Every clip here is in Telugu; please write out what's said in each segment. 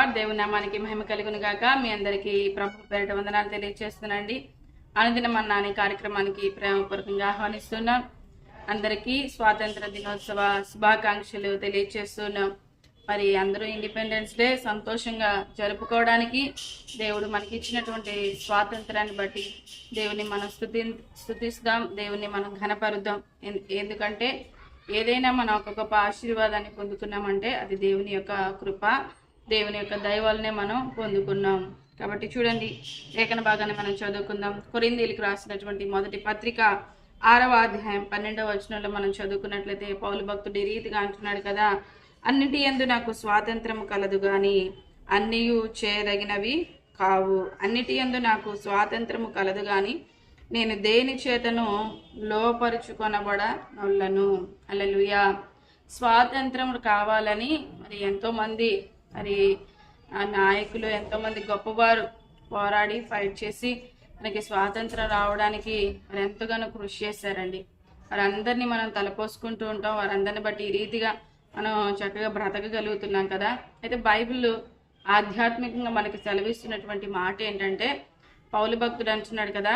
లార్డ్ దేవుని నామానికి మహిమ కలుగును గాక. మీ అందరికీ ప్రభు పేరిట వందనాలు తెలియజేస్తున్నానండి అనుదినం అన్న కార్యక్రమానికి ప్రేమపూర్వకంగా ఆహ్వానిస్తున్నాం. అందరికీ స్వాతంత్ర దినోత్సవ శుభాకాంక్షలు తెలియజేస్తున్నాం మరి అందరూ ఇండిపెండెన్స్ డే సంతోషంగా జరుపుకోవడానికి దేవుడు మనకి ఇచ్చినటువంటి స్వాతంత్రాన్ని బట్టి దేవుని మనం స్థుతి స్థుతిస్తాం దేవుని మనం ఘనపరుద్దాం. ఎందుకంటే ఏదైనా మనం ఒక గొప్ప ఆశీర్వాదాన్ని పొందుకున్నామంటే అది దేవుని యొక్క కృప. దేవుని యొక్క దయ మనం పొందుకున్నాం. కాబట్టి చూడండి లేఖన భాగాన్ని మనం చదువుకుందాం. కొరిందీలకు రాసినటువంటి మొదటి పత్రిక ఆరవ అధ్యాయం పన్నెండవ వచనంలో మనం చదువుకున్నట్లయితే పౌలు భక్తుడు ఈ రీతిగా అంటున్నాడు కదా అన్నిటి ఎందు నాకు స్వాతంత్రం కలదు కానీ అన్నీ చేయదగినవి కావు. అన్నిటి ఎందు నాకు స్వాతంత్రము కలదు కానీ నేను దేని చేతను లోపరుచుకొనబడ నొల్లను అల్లెలుయా. స్వాతంత్రం కావాలని మరి ఎంతోమంది మరి ఆ నాయకులు ఎంతోమంది గొప్పవారు పోరాడి ఫైట్ చేసి మనకి స్వాతంత్రం రావడానికి మరి ఎంతగానో కృషి చేశారండి. వారందరినీ మనం తలపోసుకుంటూ ఉంటాం. వారందరిని బట్టి ఈ రీతిగా మనం చక్కగా బ్రతకగలుగుతున్నాం కదా. అయితే బైబిల్ ఆధ్యాత్మికంగా మనకి సెలవిస్తున్నటువంటి మాట ఏంటంటే పౌలు భక్తుడు అంటున్నాడు కదా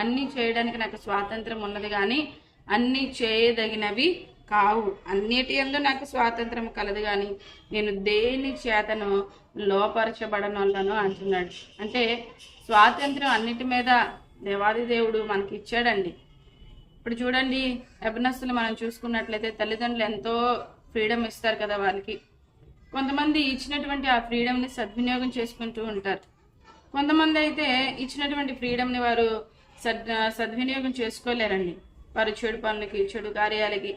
అన్నీ చేయడానికి నాకు స్వాతంత్రం ఉన్నది కానీ అన్నీ చేయదగినవి కావు. అన్నిటి ఎందు నాకు స్వాతంత్రం కలదు కానీ నేను దేని చేతను లోపరచబడనోళ్ళను అంటున్నాడు. అంటే స్వాతంత్రం అన్నిటి మీద దేవాది దేవుడు మనకి ఇచ్చాడండి ఇప్పుడు చూడండి అభినస్తులు మనం చూసుకున్నట్లయితే తల్లిదండ్రులు ఎంతో ఫ్రీడమ్ ఇస్తారు కదా వాళ్ళకి కొంతమంది ఇచ్చినటువంటి ఆ ఫ్రీడమ్ని సద్వినియోగం చేసుకుంటూ ఉంటారు. కొంతమంది అయితే ఇచ్చినటువంటి ఫ్రీడమ్ని వారు సద్ సద్వినియోగం చేసుకోలేరండి. వారు చెడు పనులకి చెడు కార్యాలకి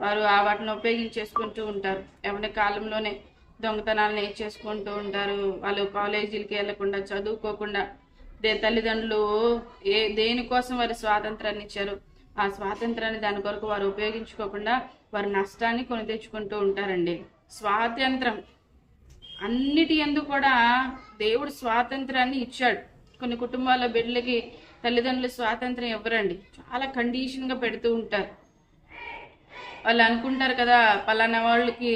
వారు ఆ వాటిని ఉపయోగించేసుకుంటూ ఉంటారు. ఎవరి కాలంలోనే దొంగతనాలు నేర్చేసుకుంటూ ఉంటారు. వాళ్ళు కాలేజీలకి వెళ్ళకుండా చదువుకోకుండా దే తల్లిదండ్రులు ఏ దేనికోసం వారి స్వాతంత్రాన్ని ఇచ్చారు ఆ స్వాతంత్రాన్ని దాని కొరకు వారు ఉపయోగించుకోకుండా వారి నష్టాన్ని కొని తెచ్చుకుంటూ ఉంటారండి. స్వాతంత్రం అన్నిటి ఎందు కూడా దేవుడు స్వాతంత్రాన్ని ఇచ్చాడు. కొన్ని కుటుంబాల బిడ్డలకి తల్లిదండ్రులు స్వాతంత్రం ఇవ్వరండి. చాలా కండిషన్గా పెడుతూ ఉంటారు. వాళ్ళు అనుకుంటారు కదా పలానా వాళ్ళకి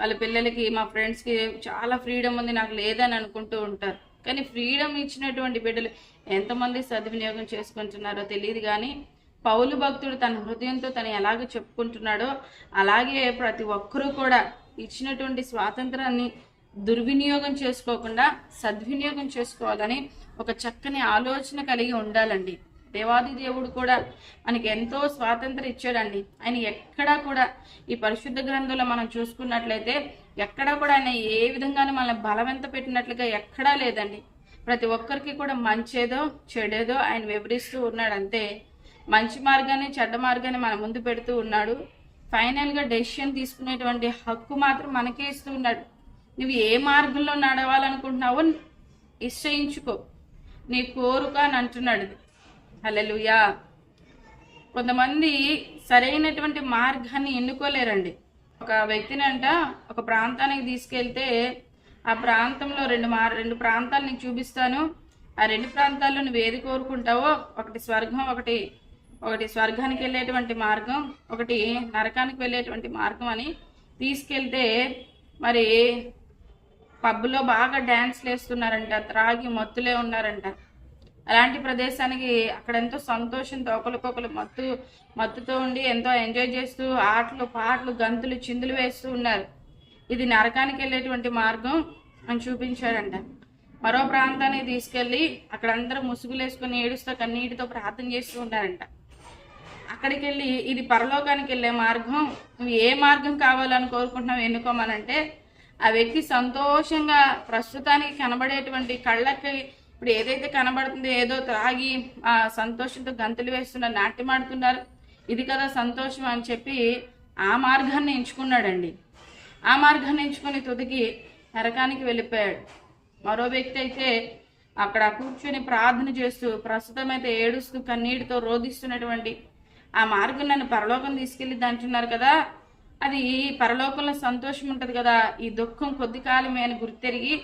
వాళ్ళ పిల్లలకి మా ఫ్రెండ్స్కి చాలా ఫ్రీడమ్ ఉంది నాకు లేదని అనుకుంటూ ఉంటారు. కానీ ఫ్రీడమ్ ఇచ్చినటువంటి బిడ్డలు ఎంతమంది సద్వినియోగం చేసుకుంటున్నారో తెలియదు కానీ పౌలు భక్తుడు తన హృదయంతో తను ఎలాగ చెప్పుకుంటున్నాడో అలాగే ప్రతి ఒక్కరూ కూడా ఇచ్చినటువంటి స్వాతంత్రాన్ని దుర్వినియోగం చేసుకోకుండా సద్వినియోగం చేసుకోవాలని ఒక చక్కని ఆలోచన కలిగి ఉండాలండి. దేవాది దేవుడు కూడా మనకి ఎంతో స్వాతంత్రం ఇచ్చాడండి. ఆయన ఎక్కడా కూడా ఈ పరిశుద్ధ గ్రంథంలో మనం చూసుకున్నట్లయితే ఎక్కడా కూడా ఆయన ఏ విధంగానూ మనల్ని బలవంత పెట్టినట్లుగా ఎక్కడా లేదండి. ప్రతి ఒక్కరికి కూడా మంచేదో చెడేదో ఆయన వివరిస్తూ ఉన్నాడు అంతే మంచి మార్గాన్ని చెడ్డ మార్గాన్ని మన ముందు పెడుతూ ఉన్నాడు. ఫైనల్గా డెసిషన్ తీసుకునేటువంటి హక్కు మాత్రం మనకే ఇస్తూ ఉన్నాడు. నువ్వు ఏ మార్గంలో నడవాలనుకుంటున్నావో నిశ్చయించుకో. నీ కోరుక అని అంటున్నాడు హలలుయా కొంతమంది సరైనటువంటి మార్గాన్ని ఎన్నుకోలేరండి. ఒక వ్యక్తిని అంట ఒక ప్రాంతానికి తీసుకెళ్తే ఆ ప్రాంతంలో రెండు మార్ రెండు ప్రాంతాలు నీకు చూపిస్తాను. ఆ రెండు ప్రాంతాల్లో నువ్వు ఏది కోరుకుంటావో ఒకటి స్వర్గం ఒకటి ఒకటి స్వర్గానికి వెళ్ళేటువంటి మార్గం ఒకటి నరకానికి వెళ్ళేటువంటి మార్గం అని తీసుకెళ్తే మరి పబ్లో బాగా డ్యాన్స్లు వేస్తున్నారంట త్రాగి మత్తులే ఉన్నారంట. అలాంటి ప్రదేశానికి అక్కడ ఎంతో సంతోషంతో ఒకరికొకరు మత్తు మత్తుతో ఉండి ఎంతో ఎంజాయ్ చేస్తూ ఆటలు పాటలు గంతులు చిందులు వేస్తూ ఉన్నారు. ఇది నరకానికి వెళ్ళేటువంటి మార్గం అని చూపించాడంట. మరో ప్రాంతానికి తీసుకెళ్ళి అక్కడ అందరూ ముసుగులేసుకొని ఏడుస్తూ కన్నీటితో ప్రార్థన చేస్తూ ఉన్నారంట. అక్కడికి వెళ్ళి ఇది పరలోకానికి వెళ్ళే మార్గం. నువ్వు ఏ మార్గం కావాలని కోరుకుంటున్నావు ఎన్నుకోమనంటే ఆ వ్యక్తి సంతోషంగా ప్రస్తుతానికి కనబడేటువంటి కళ్ళకి ఇప్పుడు ఏదైతే కనబడుతుందో ఏదో త్రాగి ఆ సంతోషంతో గంతులు వేస్తున్నారు నాట్యమాడుతున్నారు ఇది కదా సంతోషం అని చెప్పి ఆ మార్గాన్ని ఎంచుకున్నాడండి. ఆ మార్గాన్ని ఎంచుకొని తుదికి నరకానికి వెళ్ళిపోయాడు. మరో వ్యక్తి అయితే అక్కడ కూర్చొని ప్రార్థన చేస్తూ ప్రస్తుతం అయితే ఏడుస్తూ కన్నీటితో రోధిస్తున్నటువంటి ఆ మార్గం నన్ను పరలోకం తీసుకెళ్ళి అంటున్నారు కదా. అది పరలోకంలో సంతోషం ఉంటుంది కదా. ఈ దుఃఖం కొద్ది కాలమే అని గుర్తెరిగి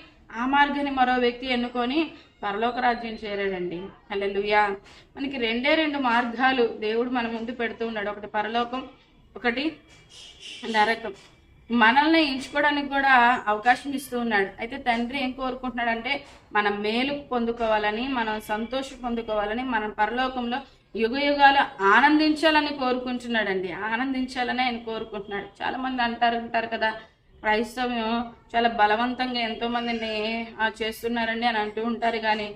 ఆ మార్గాన్ని మరో వ్యక్తి ఎన్నుకొని పరలోక రాజ్యం చేరాడండి. హల్లెలూయా. మనకి రెండే రెండు మార్గాలు దేవుడు మన ముందు పెడుతూ ఉన్నాడు. ఒకటి పరలోకం ఒకటి నరకం. మనల్ని ఎంచుకోవడానికి కూడా అవకాశం ఇస్తూ ఉన్నాడు. అయితే తండ్రి ఏం కోరుకుంటున్నాడంటే మనం మేలు పొందుకోవాలని మనం సంతోషం పొందుకోవాలని మనం పరలోకంలో యుగ యుగాలు ఆనందించాలని కోరుకుంటున్నాడండి. ఆనందించాలని ఆయన కోరుకుంటున్నాడు. చాలా మంది అంటారు అంటారు కదా క్రైస్తవ్యం చాలా బలవంతంగా ఎంతోమందిని ఆ, చేస్తున్నారండి అని అంటూ ఉంటారు. కానీ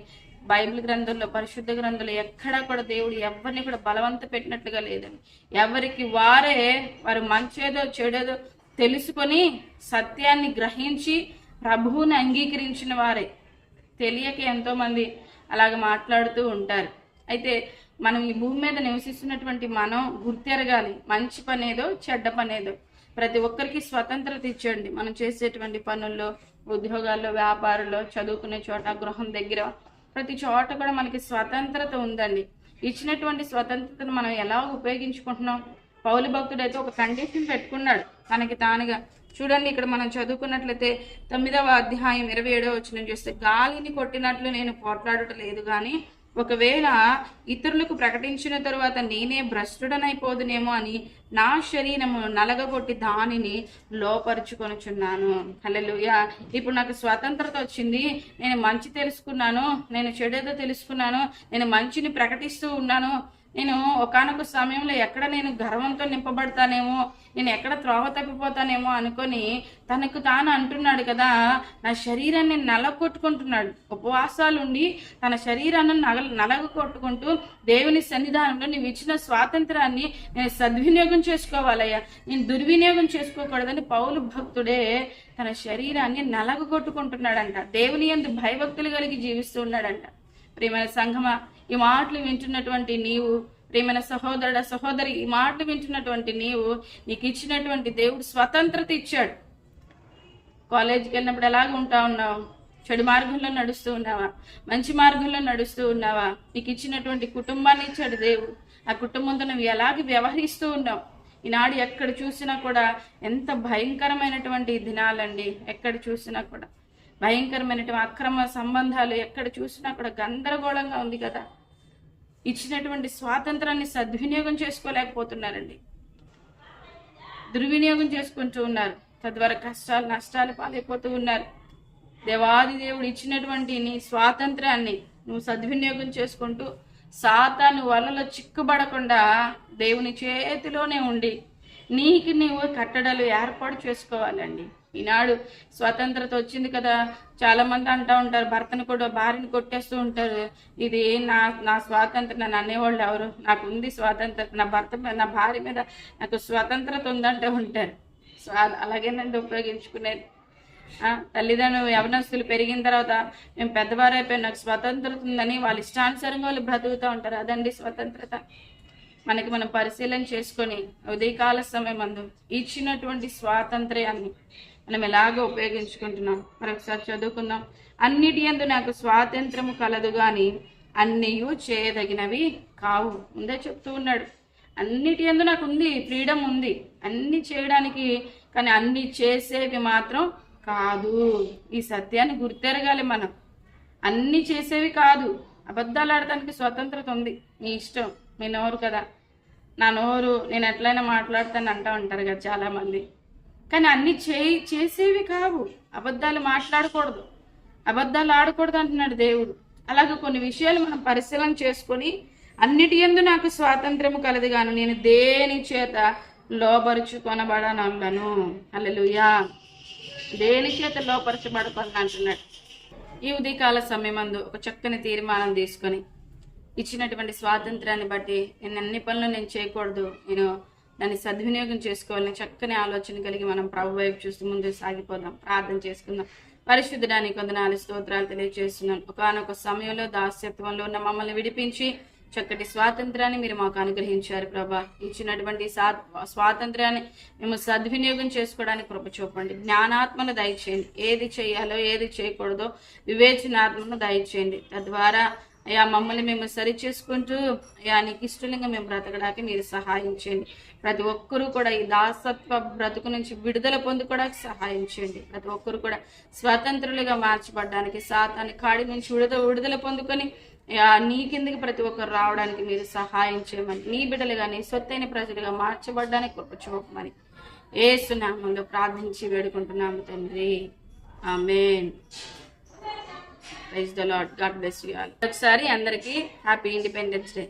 బైబిల్ గ్రంథంలో పరిశుద్ధ గ్రంథంలో ఎక్కడా కూడా దేవుడు ఎవరిని కూడా బలవంత పెట్టినట్లుగా లేదండి. ఎవరికి వారే వారు మంచేదో చెడేదో తెలుసుకొని సత్యాన్ని గ్రహించి ప్రభువుని అంగీకరించిన వారే. తెలియక ఎంతోమంది అలాగ మాట్లాడుతూ ఉంటారు. అయితే మనం ఈ భూమి మీద నివసిస్తున్నటువంటి మనం గుర్తెరగాలి. మంచి పనేదో చెడ్డ పనేదో. ప్రతి ఒక్కరికి స్వతంత్రత ఇచ్చండి మనం చేసేటువంటి పనుల్లో ఉద్యోగాల్లో వ్యాపారంలో చదువుకునే చోట గృహం దగ్గర ప్రతి చోట కూడా మనకి స్వతంత్రత ఉందండి. ఇచ్చినటువంటి స్వతంత్రతను మనం ఎలా ఉపయోగించుకుంటున్నాం? పౌలు భక్తుడైతే ఒక కండిషన్ పెట్టుకున్నాడు. తనకి తానుగా చూడండి ఇక్కడ మనం చదువుకున్నట్లయితే తొమ్మిదవ అధ్యాయం ఇరవై ఏడవ వచ్చిన చూస్తే గాలిని కొట్టినట్లు నేను పోట్లాడటం లేదు కానీ ఒకవేళ ఇతరులకు ప్రకటించిన తరువాత నేనే భ్రష్టుడనైపోదునేమో అని నా శరీరము నలగగొట్టి దానిని లోపరుచుకొనుచున్నాను. హల్లెలూయా. ఇప్పుడు నాకు స్వతంత్రత వచ్చింది. నేను మంచి తెలుసుకున్నాను. నేను చెడేదో తెలుసుకున్నాను. నేను మంచిని ప్రకటిస్తూ ఉన్నాను. నేను ఒకానొక సమయంలో ఎక్కడ నేను గర్వంతో నింపబడతానేమో నేను ఎక్కడ త్రోవ తప్పిపోతానేమో అనుకొని తనకు తాను అంటున్నాడు కదా నా శరీరాన్ని నలగొట్టుకుంటున్నాడు. ఉపవాసాలుండి తన శరీరాన్ని నగ నలగ కొట్టుకుంటూ దేవుని సన్నిధానంలో నీవు ఇచ్చిన స్వాతంత్రాన్ని నేను సద్వినియోగం చేసుకోవాలయ్యా. నేను దుర్వినియోగం చేసుకోకూడదని పౌలు భక్తుడే తన శరీరాన్ని నలగ కొట్టుకుంటున్నాడంట దేవుని ఎందు భయభక్తులు కలిగి జీవిస్తూ ఉన్నాడంట. ప్రియమైన సంఘమా ఈ మాటలు వింటున్నటువంటి నీవు ప్రేమైన సహోదరుడ సహోదరి ఈ మాటలు వింటున్నటువంటి నీవు నీకు ఇచ్చినటువంటి దేవుడు స్వతంత్రత ఇచ్చాడు. కాలేజీకి వెళ్ళినప్పుడు ఎలాగ ఉంటా ఉన్నావు? చెడు మార్గంలో నడుస్తూ ఉన్నావా? మంచి మార్గంలో నడుస్తూ ఉన్నావా? నీకు ఇచ్చినటువంటి కుటుంబాన్ని ఇచ్చాడు దేవుడు. ఆ కుటుంబంతో నువ్వు ఎలాగ వ్యవహరిస్తూ ఉన్నావు? ఈనాడు ఎక్కడ చూసినా కూడా ఎంత భయంకరమైనటువంటి దినాలండి. ఎక్కడ చూసినా కూడా. భయంకరమైనటువంటి అక్రమ సంబంధాలు ఎక్కడ చూసినా కూడా గందరగోళంగా ఉంది కదా. ఇచ్చినటువంటి స్వాతంత్రాన్ని సద్వినియోగం చేసుకోలేకపోతున్నారండి. దుర్వినియోగం చేసుకుంటూ ఉన్నారు. తద్వారా కష్టాలు నష్టాలు పాలైపోతూ ఉన్నారు. దేవాది దేవుడు ఇచ్చినటువంటి నీ స్వాతంత్రాన్ని నువ్వు సద్వినియోగం చేసుకుంటూ సాతాను వలలో చిక్కుబడకుండా దేవుని చేతిలోనే ఉండి నీకు నీవు కట్టడలు ఏర్పాటు చేసుకోవాలండి. ఈనాడు స్వతంత్రత వచ్చింది కదా. చాలా మంది అంటూ ఉంటారు భర్తను కూడా భార్యను కొట్టేస్తూ ఉంటారు. ఇది నా నా స్వాతంత్రం నన్ను అనేవాళ్ళు ఎవరు? నాకు ఉంది స్వాతంత్రత నా భర్త మీద నా భార్య మీద నాకు స్వతంత్రత ఉందంటూ ఉంటారు. స్వా నన్ను ఉపయోగించుకునేది. తల్లిదండ్రులు యవనస్తులు పెరిగిన తర్వాత మేము పెద్దవారు అయిపోయి. నాకు స్వతంత్రత ఉందని వాళ్ళ ఇష్టానుసారంగా వాళ్ళు బ్రతుకుతూ ఉంటారు. అదండి స్వతంత్రత. మనకి మనం పరిశీలన చేసుకొని ఉదయకాల సమయం అందు ఇచ్చినటువంటి స్వాతంత్ర్యాన్ని మనం ఎలాగ ఉపయోగించుకుంటున్నాం. మరొకసారి చదువుకుందాం. అన్నిటి యందు నాకు స్వాతంత్రము కలదు కానీ అన్నీయు చేయదగినవి కావు. ముందే చెప్తూ ఉన్నాడు. అన్నిటి యందు నాకు ఉంది ఫ్రీడమ్ ఉంది. అన్ని చేయడానికి కానీ అన్ని చేసేవి మాత్రం కాదు. ఈ సత్యాన్ని గుర్తెరగాలి మనం. అన్ని చేసేవి కాదు. అబద్ధాలు ఆడటానికి స్వతంత్రత ఉంది. మీ ఇష్టం. మీ నోరు కదా. నా నోరు నేను ఎట్లయినా మాట్లాడతాను అంటూ ఉంటారు కదా చాలామంది. కానీ అన్ని చేయి చేసేవి కావు. అబద్ధాలు మాట్లాడకూడదు. అబద్ధాలు ఆడకూడదు అంటున్నాడు దేవుడు. అలాగే కొన్ని విషయాలు మనం పరిశీలన చేసుకొని అన్నిటి ఎందు నాకు స్వాతంత్రము కలదు గాను నేను దేని చేత లోపరుచుకొనబడనలను అల్లెలుయా దేని చేత లోపరచబడకూడదు అంటున్నాడు. ఈ ఉదయకాల సమయమందు ఒక చక్కని తీర్మానం తీసుకొని ఇచ్చినటువంటి స్వాతంత్రాన్ని బట్టి నేను అన్ని పనులు నేను చేయకూడదు. నేను దాన్ని సద్వినియోగం చేసుకోవాలని చక్కని ఆలోచన కలిగి మనం ప్రభు వైపు చూస్తూ ముందు సాగిపోదాం. ప్రార్థన చేసుకుందాం. పరిశుద్ధడానికి కొందనాలు స్తోత్రాలు తెలియజేస్తున్నాను ఒకనొక సమయంలో దాస్యత్వంలో ఉన్న మమ్మల్ని విడిపించి చక్కటి స్వాతంత్రాన్ని మీరు మాకు అనుగ్రహించారు ప్రభా. ఇచ్చినటువంటి సా- స్వాతంత్రాన్ని మేము సద్వినియోగం చేసుకోవడానికి కృప చూపండి. జ్ఞానాత్మను దయచేయండి. ఏది చేయాలో ఏది చేయకూడదో వివేచనాత్మను దయచేయండి. తద్వారా అయ్యా మమ్మల్ని మేము సరి చేసుకుంటూ అయ్యా నీకు ఇష్టంగా మేము బ్రతకడానికి మీరు సహాయం చేయండి. ప్రతి ఒక్కరూ కూడా ఈ దాసత్వ బ్రతుకు నుంచి విడుదల పొందుకోవడానికి సహాయం చేయండి. ప్రతి ఒక్కరు కూడా స్వతంత్రులుగా మార్చబడడానికి సాతాన్ని కాడి నుంచి విడుదల విడుదల పొందుకొని ఆ, నీ కిందకి ప్రతి ఒక్కరు రావడానికి మీరు సహాయం చేయమని నీ బిడ్డలుగా నీ సొత్తైన ప్రజలుగా మార్చబడ్డానికి కృప చూపమని ఏసునామంలో ప్రార్థించి వేడుకుంటున్నాము తండ్రి. Amen. Praise the Lord God bless you all ఒకసారి అందరికీ హ్యాపీ ఇండిపెండెన్స్ డే